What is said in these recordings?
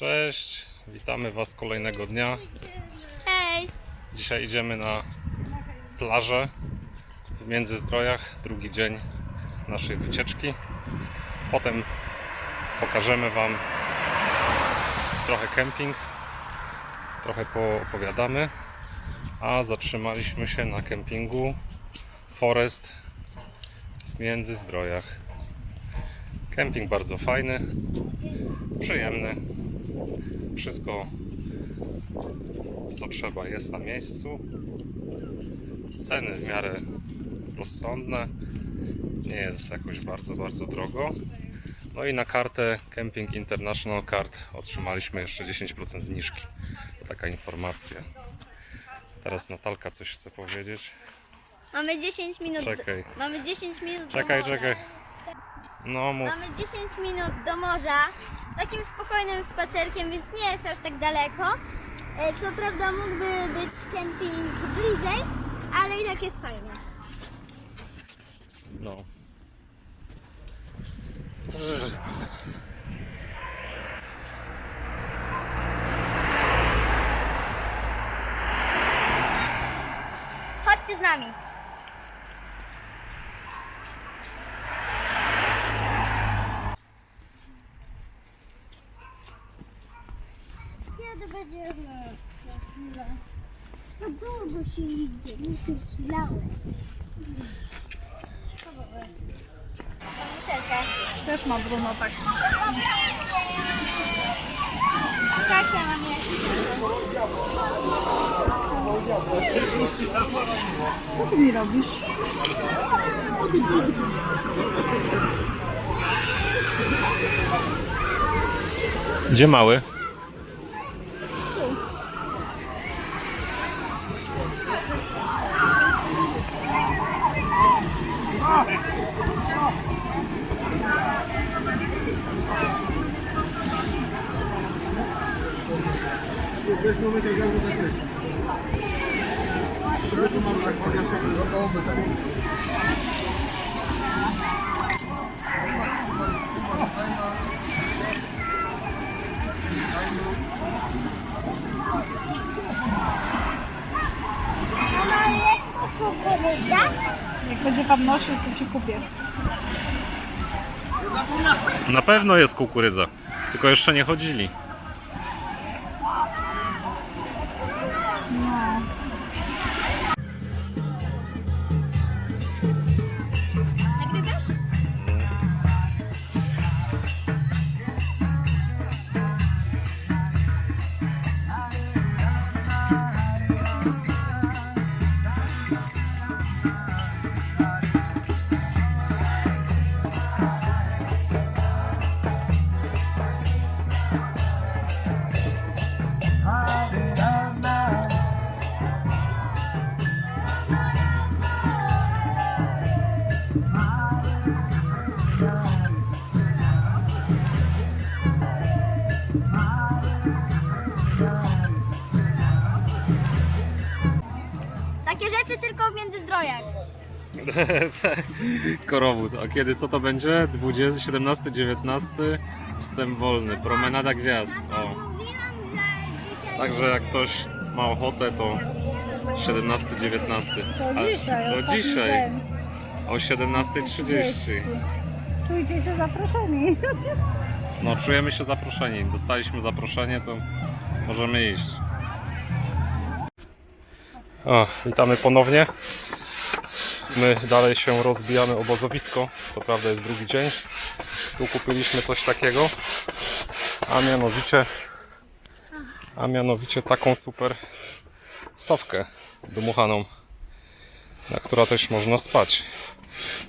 Cześć, witamy Was kolejnego dnia. Cześć! Dzisiaj idziemy na plażę w Międzyzdrojach, drugi dzień naszej wycieczki. Potem pokażemy Wam trochę kemping, trochę poopowiadamy, a zatrzymaliśmy się na kempingu Forest w Międzyzdrojach. Kemping bardzo fajny, przyjemny. Wszystko co trzeba jest na miejscu. Ceny w miarę rozsądne. Nie jest jakoś bardzo, bardzo drogo. No i na kartę Camping International Card otrzymaliśmy jeszcze 10% zniżki. Taka informacja. Teraz Natalka coś chce powiedzieć. Mamy 10 minut. Czekaj. Mamy 10 minut. Czekaj, czekaj. No mów. Mamy 10 minut do morza. Takim spokojnym spacerkiem, więc nie jest aż tak daleko. E, Co prawda mógłby być kemping bliżej, ale i tak jest fajnie. No. Chodźcie z nami. Kiedy będziemy? No długo się idzie, Czekaj. Też ma Bruno tak. Tak, ja mam. Co ty mi robisz? Gdzie mały? Jak będzie pan nosił, to ci kupię. Na pewno jest kukurydza. Tylko jeszcze nie chodzili. Takie rzeczy tylko w Międzyzdrojach. Korowód. A kiedy co to będzie? 20, 17, 19. Wstęp wolny. Promenada gwiazd. O. Mówiłam, że dzisiaj... Także jak ktoś ma ochotę, to 17, 19. To dzisiaj, To ostatni dzisiaj dzień. O 17.30. Czujcie się zaproszeni. No, czujemy się zaproszeni. Dostaliśmy zaproszenie, to możemy iść. O, witamy ponownie. My dalej się rozbijamy obozowisko. Co prawda jest drugi dzień. Tu kupiliśmy coś takiego. A mianowicie a mianowicie taką super sowkę dmuchaną, na która też można spać.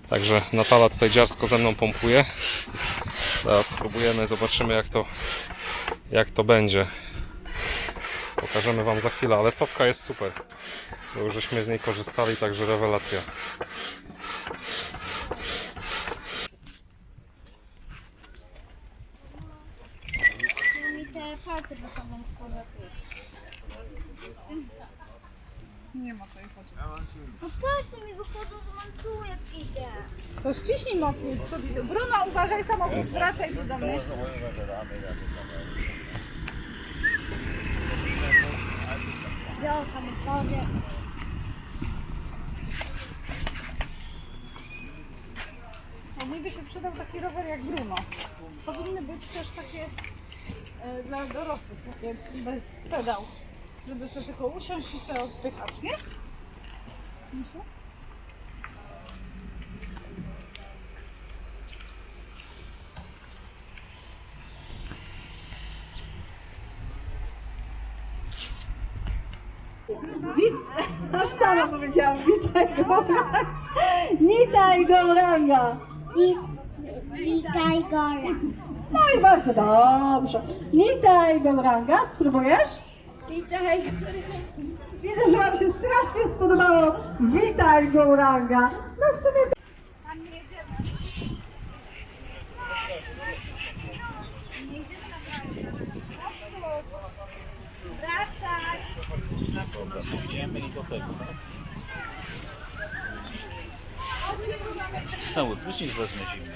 Także Natala tutaj dziarsko ze mną pompuje. Zaraz spróbujemy, zobaczymy jak to, jak to będzie. Pokażemy Wam za chwilę, ale sowka jest super. Bo już żeśmy z niej korzystali, także rewelacja. Mi te palce wychodzą z korzeni. Nie ma co jej chodzić. No palce mi wychodzą, że mam tu jak idę. To ściśnij mocniej. Co- Bruno, uważaj samochód, wracaj tu do mnie. Wziął samochodzie. No mi by się przydał taki rower jak Bruno. Powinny być też takie e, dla dorosłych, takie bez pedał. Żeby sobie tylko usiąść i sobie odpychać, nie? Misiu? Aż sama powiedziałam, witaj Goranga. Witaj Goranga. Witaj Gora. No i bardzo dobrze. Witaj Goranga, spróbujesz? Witaj Widzę, że Wam się strasznie spodobało. Witaj Goranga. No w sumie... Znowu, prysznic wezmę zimny.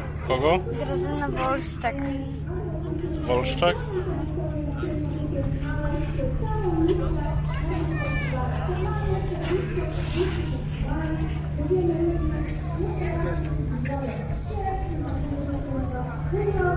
Kogo? Grażyna Wolszczak. Wolszczak? Ciekawiona.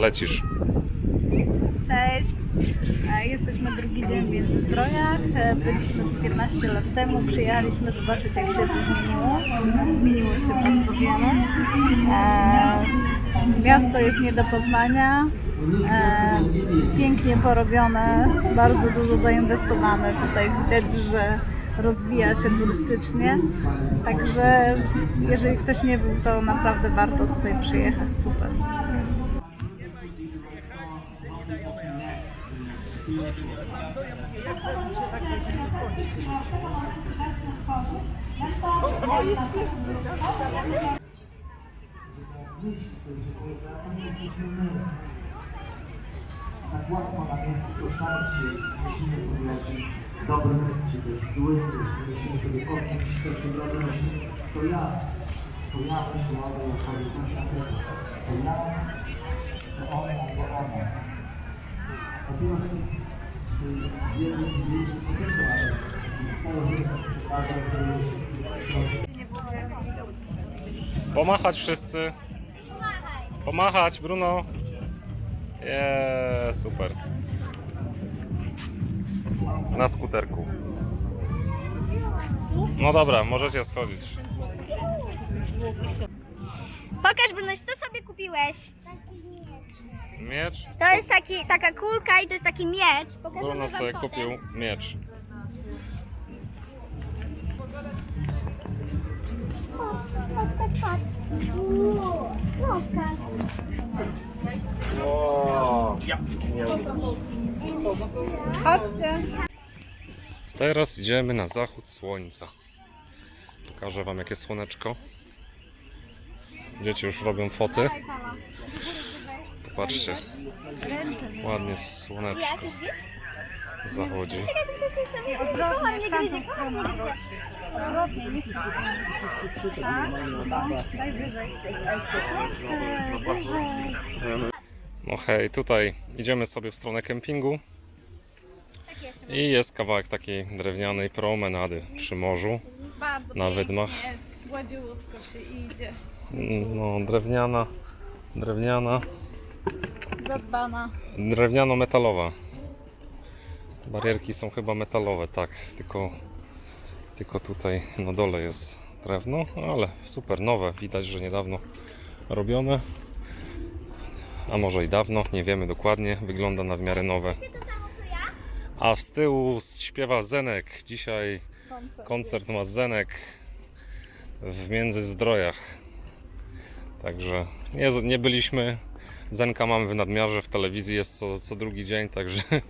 Lecisz. Cześć! E, Jesteśmy drugi dzień w Międzyzdrojach. E, Byliśmy tu 15 lat temu. Przyjechaliśmy zobaczyć, jak się to zmieniło. Zmieniło się bardzo wiele. E, Miasto jest nie do poznania. Pięknie porobione, bardzo dużo zainwestowane. Tutaj widać, że rozwija się turystycznie. Także jeżeli ktoś nie był, to naprawdę warto tutaj przyjechać. Super. Tak łatwo jest poruszać się, myślimy sobie o czymś dobrym, czy też złym, myślimy sobie o kimś, kto się dobrze myśli, to ja, to ja myślę o tej osobie coś takiego, to ja, to on albo ona. Pomachać wszyscy. Pomachać, Bruno. Jeee, super. Na skuterku. No dobra, możecie schodzić. Pokaż Brunoś, co sobie kupiłeś? Miecz? To jest taki, taka kulka i to jest taki miecz. Pokażemy Bruno wam sobie potem. kupił miecz. Patrz. Pokaż. Chodźcie. Teraz idziemy na zachód słońca. Pokażę wam jakie słoneczko. Dzieci już robią foty. Popatrzcie. Ładnie słoneczko zachodzi. Odwrotnie, nie? No, daj wyżej. No hej, tutaj idziemy sobie w stronę kempingu i jest kawałek takiej drewnianej promenady przy morzu. Na wydmach. Gładziutko się idzie. No, drewniana, drewniana, Zadbana. drewniano-metalowa. Barierki są chyba metalowe, tak, tylko, tylko tutaj na dole jest drewno, ale super, nowe, widać, że niedawno robione. A może i dawno, nie wiemy dokładnie, wygląda na w miarę nowe. A z tyłu śpiewa Zenek. Dzisiaj Koncert. koncert ma Zenek w Międzyzdrojach. Także nie, nie byliśmy. Zenka mamy w nadmiarze, w telewizji jest co, co drugi dzień, także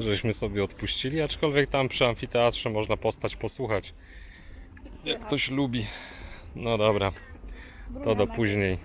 żeśmy sobie odpuścili. Aczkolwiek tam przy amfiteatrze można postać, posłuchać. Jak ktoś lubi. No dobra, to do później.